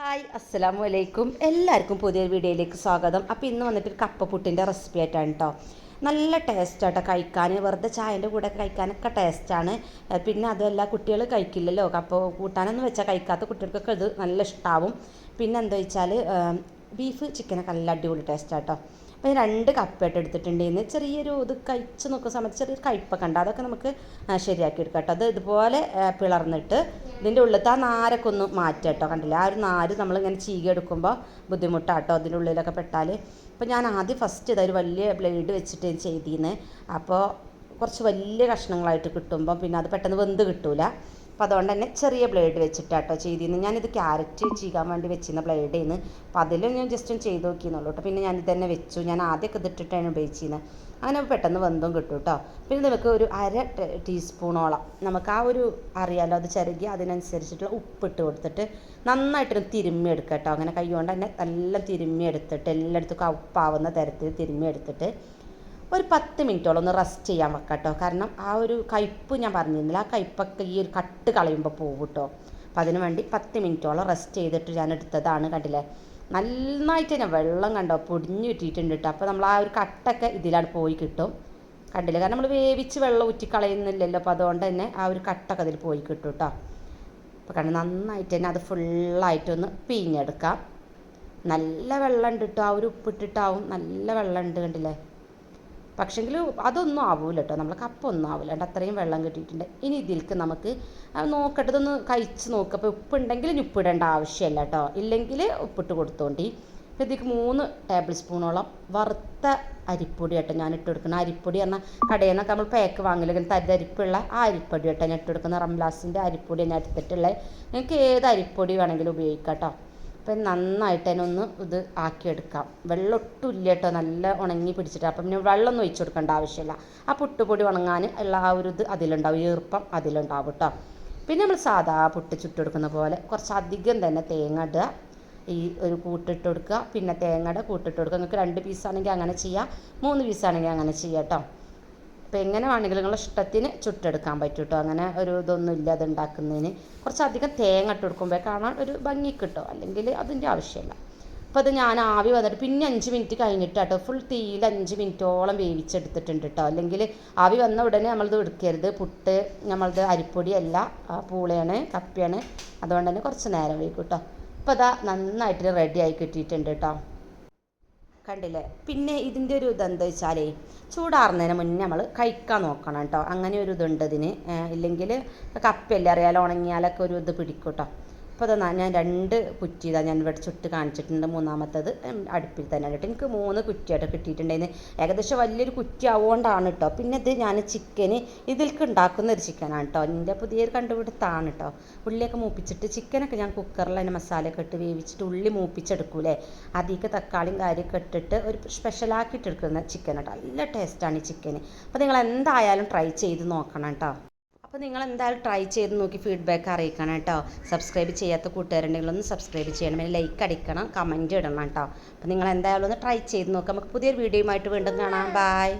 Hi അസ്സലാമു അലൈക്കും എല്ലാവർക്കും പുതിയൊരു വീഡിയോയിലേക്ക് സ്വാഗതം. അപ്പോൾ ഇന്ന് വന്നിട്ട് കപ്പ പുട്ടിന്റെ റെസിപ്പി ആയിട്ടാണ് കേട്ടോ നല്ല ടേസ്റ്റ് ആട്ടോ കഴിക്കാൻ വെറുതെ ചായന്റെ കൂടെ കഴിക്കാനൊക്കെ ടേസ്റ്റാണ് പിന്നെ അതുമല്ല കുട്ടികൾ കഴിക്കില്ലല്ലോ. കപ്പ കൂട്ടാനൊന്നും വെച്ചാൽ കഴിക്കാത്ത കുട്ടികൾക്കൊക്കെ ഇത് നല്ല ഇഷ്ടമാവും പിന്നെ എന്താ വെച്ചാൽ ബീഫ് ചിക്കനൊക്കെ നല്ല അടിപൊളി ടേസ്റ്റാട്ടോ അപ്പോൾ രണ്ട് കപ്പായിട്ട് എടുത്തിട്ടുണ്ടെന്ന് ചെറിയൊരു ഇത് കഴിച്ച് നോക്കുന്ന സമയത്ത് ചെറിയൊരു കയ്പ്പൊക്കെ ഉണ്ട്. അതൊക്കെ നമുക്ക് ശരിയാക്കി എടുക്കാം കേട്ടോ. അത് ഇതുപോലെ പിളർന്നിട്ട് ഇതിന്റെ ഉള്ളിലത്തെ ആ നാരൊക്കെ ഒന്ന് മാറ്റുക കേട്ടോ. കണ്ടില്ലേ? ആ ഒരു നാര് നമ്മളിങ്ങനെ ചീകി എടുക്കുമ്പോൾ ബുദ്ധിമുട്ടാട്ടോ അതിന്റെ ഉള്ളിലൊക്കെ പെട്ടാൽ അപ്പോൾ ഞാൻ ആദ്യം ഫസ്റ്റ് ഇതൊരു വലിയ ബ്ലേഡ് വെച്ചിട്ട് ചെയ്തിരുന്നത് അപ്പോൾ കുറച്ച് വലിയ കഷ്ണങ്ങളായിട്ട് കിട്ടുമ്പോൾ പിന്നെ അത് പെട്ടെന്ന് വെന്ത് കിട്ടൂല. അപ്പോൾ അതുകൊണ്ട് തന്നെ ചെറിയ ബ്ലേഡ് വെച്ചിട്ടാട്ടോ ചെയ്തിരുന്നു ഞാനിത് ക്യാരറ്റ് ചീകാൻ വേണ്ടി വെച്ചിരുന്ന ബ്ലേഡേന്ന് അപ്പോൾ അതിലും ഞാൻ ജസ്റ്റ് ഒന്ന് ചെയ്ത് നോക്കിയെന്നുള്ളൂ കേട്ടോ പിന്നെ ഞാനിത് തന്നെ വെച്ചു. ഞാൻ ആദ്യമൊക്കെ ഇതിട്ടിട്ടാണ് ഉപയോഗിച്ചിരുന്നത് അങ്ങനെ പെട്ടെന്ന് വെന്തും കിട്ടും കേട്ടോ പിന്നെ നമുക്ക് ഒരു അര ടീസ്പൂണോളം നമുക്ക് ആ ഒരു അറിയാലോ അത് ചിരകി അതിനനുസരിച്ചിട്ടുള്ള ഉപ്പിട്ട് കൊടുത്തിട്ട് നന്നായിട്ടൊന്ന് തിരുമ്മി എടുക്കുക കേട്ടോ അങ്ങനെ കൈ കൊണ്ട് തന്നെ നല്ല തിരുമ്മി എടുത്തിട്ട് എല്ലായിടത്തും ഉപ്പാവുന്ന തരത്തിൽ തിരുമ്മി എടുത്തിട്ട് ഒരു പത്ത് മിനിറ്റോളം ഒന്ന് റെസ്റ്റ് ചെയ്യാൻ വെക്കാം കേട്ടോ കാരണം ആ ഒരു കയ്പ്പ് ഞാൻ പറഞ്ഞിരുന്നില്ല. ആ കയ്പ്പൊക്കെ ഈ ഒരു കട്ട് കളയുമ്പോൾ പോകും കേട്ടോ അപ്പം അതിന് വേണ്ടി പത്ത് മിനിറ്റോളം റെസ്റ്റ് ചെയ്തിട്ട് ഞാൻ എടുത്തതാണ് കണ്ടില്ലേ? നന്നായിട്ട് തന്നെ വെള്ളം കണ്ടോ? പൊടിഞ്ഞു കിട്ടിയിട്ടുണ്ട് കേട്ടോ അപ്പോൾ നമ്മൾ ആ ഒരു കട്ടൊക്കെ ഇതിലാണ് പോയി കിട്ടും. കണ്ടില്ലേ? കാരണം നമ്മൾ വേവിച്ച് വെള്ളം ഊറ്റി കളയുന്നില്ലല്ലോ. അപ്പോൾ അതുകൊണ്ട് തന്നെ ആ ഒരു കട്ടൊക്കെ അതിൽ പോയി കിട്ടും കേട്ടോ അപ്പോൾ കണ്ട്? നന്നായിട്ട് തന്നെ അത് ഫുള്ളായിട്ടൊന്ന് പിഴിഞ്ഞെടുക്കാം. നല്ല വെള്ളം ഉണ്ട് കേട്ടോ ആ ഒരു ഉപ്പിട്ടിട്ടാവും നല്ല വെള്ളം ഉണ്ട് കണ്ടില്ലേ? പക്ഷെങ്കിൽ അതൊന്നും ആവൂല കേട്ടോ നമ്മൾ കപ്പൊന്നും ആവില്ല അത്രയും വെള്ളം കിട്ടിയിട്ടുണ്ട്. ഇനി ഇതിലേക്ക് നമുക്ക് നോക്കട്ടെ. ഇതൊന്ന് കഴിച്ച് നോക്കുക അപ്പോൾ ഉപ്പുണ്ടെങ്കിൽ ഉപ്പിടേണ്ട ആവശ്യമില്ല കേട്ടോ. ഇല്ലെങ്കിൽ ഉപ്പിട്ട് കൊടുത്തോണ്ടി. അപ്പോൾ ഇതിലേക്ക് മൂന്ന് ടേബിൾ സ്പൂണോളം വറുത്ത അരിപ്പൊടി കേട്ടോ ഞാൻ ഇട്ട് കൊടുക്കുന്നത്. അരിപ്പൊടി പറഞ്ഞാൽ കടയിൽ നിന്നൊക്കെ നമ്മൾ പാക്ക് വാങ്ങില്ല തരി അരിപ്പുള്ള ആ അരിപ്പൊടി കേട്ടോ ഞാൻ ഇട്ട് കൊടുക്കുന്ന റംലാസിന്റെ അരിപ്പൊടി ഞാൻ എടുത്തിട്ടുള്ളത്. നിങ്ങൾക്ക് ഏത് അരിപ്പൊടി വേണമെങ്കിലും ഉപയോഗിക്കാം കേട്ടോ. അപ്പം നന്നായിട്ട് അതിനൊന്ന് ഇത് ആക്കിയെടുക്കാം. വെള്ളം ഒട്ടും ഇല്ല കേട്ടോ. നല്ല ഉണങ്ങി പിടിച്ചിട്ട്. അപ്പം പിന്നെ വെള്ളമൊന്നും ഒഴിച്ചു കൊടുക്കേണ്ട ആവശ്യമില്ല. ആ പുട്ടുപൊടി ഉണങ്ങാൻ ഉള്ള ആ ഒരു ഇത് അതിലുണ്ടാവും. ഈർപ്പം അതിലുണ്ടാവും കേട്ടോ. പിന്നെ നമ്മൾ സാധാ പുട്ട് ചുട്ടെടുക്കുന്ന പോലെ കുറച്ച് അധികം തന്നെ തേങ്ങ ഇടുക. ഈ ഒരു കൂട്ടിട്ട് കൊടുക്കുക. പിന്നെ തേങ്ങയുടെ കൂട്ടിട്ട് കൊടുക്കുക. നിങ്ങൾക്ക് രണ്ട് പീസാണെങ്കിൽ അങ്ങനെ ചെയ്യാം. മൂന്ന് പീസാണെങ്കിൽ അങ്ങനെ ചെയ്യാം കേട്ടോ. അപ്പോൾ എങ്ങനെ വേണമെങ്കിലും നിങ്ങളുടെ ഇഷ്ടത്തിന് ചുട്ടെടുക്കാൻ പറ്റും കേട്ടോ അങ്ങനെ ഒരു ഇതൊന്നും ഇല്ല അത് ഉണ്ടാക്കുന്നതിന്. കുറച്ചധികം തേങ്ങ ഇട്ട് കൊടുക്കുമ്പോൾ കാണാൻ ഒരു ഭംഗി കിട്ടും. അല്ലെങ്കിൽ അതിന്റെ ആവശ്യമില്ല. അപ്പോൾ അത് ഞാൻ ആവി വന്നിട്ട് പിന്നെ അഞ്ച് മിനിറ്റ് കഴിഞ്ഞിട്ട് കേട്ടോ ഫുൾ തീയിൽ അഞ്ച് മിനിറ്റോളം വേവിച്ചെടുത്തിട്ടുണ്ട് കേട്ടോ അല്ലെങ്കിൽ ആവി വന്ന ഉടനെ നമ്മളിത് എടുക്കരുത്. പുട്ട് നമ്മളത് അരിപ്പൊടി അല്ല പൂളയാണ് കപ്പയാണ്. അതുകൊണ്ട് തന്നെ കുറച്ച് നേരം വൈകും കേട്ടോ അപ്പോൾ അതാ നന്നായിട്ട് റെഡി ആയി കിട്ടിയിട്ടുണ്ട് കേട്ടോ കണ്ടില്ലേ? പിന്നെ ഇതിന്റെ ഒരു ഇതെന്താ വെച്ചാലേ ചൂടാറുന്നതിന് മുന്നേ നമ്മൾ കഴിക്കാൻ നോക്കണം കേട്ടോ. അങ്ങനെ ഒരു ഇതുണ്ട് ഇതിന്. ഇല്ലെങ്കിൽ കപ്പയല്ലേ അറിയാലോ ഉണങ്ങിയാലൊക്കെ ഒരു ഇത് പിടിക്കും കേട്ടോ. അപ്പോൾ അത് ഞാൻ രണ്ട് കുറ്റി ഇതാ ഞാൻ ഇവിടെ ചുട്ട് കാണിച്ചിട്ടുണ്ട്. മൂന്നാമത്തത് അടുപ്പിൽ തന്നെ കേട്ടോ എനിക്ക് മൂന്ന് കുറ്റിയായിട്ട് കിട്ടിയിട്ടുണ്ടായിരുന്നു ഏകദേശം വലിയൊരു കുറ്റി ആവുകൊണ്ടാണ് കേട്ടോ പിന്നെ ഇത് ഞാൻ ചിക്കന് ഇതിൽക്ക് ഉണ്ടാക്കുന്ന ഒരു ചിക്കനാണ് കേട്ടോ എന്റെ പുതിയൊരു കണ്ടുപിടുത്താണ് കേട്ടോ ഉള്ളിയൊക്കെ മൂപ്പിച്ചിട്ട് ചിക്കനൊക്കെ ഞാൻ കുക്കറിൽ അതിന് മസാലയൊക്കെ ഇട്ട് വേവിച്ചിട്ട് ഉള്ളി മൂപ്പിച്ചെടുക്കൂലേ. അതിലേക്ക് തക്കാളിയും കാര്യമൊക്കെ ഇട്ടിട്ട് ഒരു സ്പെഷ്യലാക്കിയിട്ട് എടുക്കുന്ന ചിക്കൻ കേട്ടോ നല്ല ടേസ്റ്റാണ് ഈ ചിക്കന്. അപ്പോൾ നിങ്ങൾ എന്തായാലും ട്രൈ ചെയ്ത് നോക്കണം കേട്ടോ അപ്പോൾ നിങ്ങൾ എന്തായാലും ട്രൈ ചെയ്ത് നോക്കി ഫീഡ്ബാക്ക് അറിയിക്കണം കേട്ടോ. സബ്സ്ക്രൈബ് ചെയ്യാത്ത കൂട്ടുകാരുണ്ടെങ്കിൽ ഒന്ന് സബ്സ്ക്രൈബ് ചെയ്യണം. പിന്നെ ലൈക്ക് അടിക്കണം കമന്റ് ഇടണം കേട്ടോ. അപ്പോൾ നിങ്ങൾ എന്തായാലും ഒന്ന് ട്രൈ ചെയ്ത് നോക്കാം. നമുക്ക് പുതിയൊരു വീഡിയോയുമായിട്ട് വീണ്ടും കാണാം. ബായ്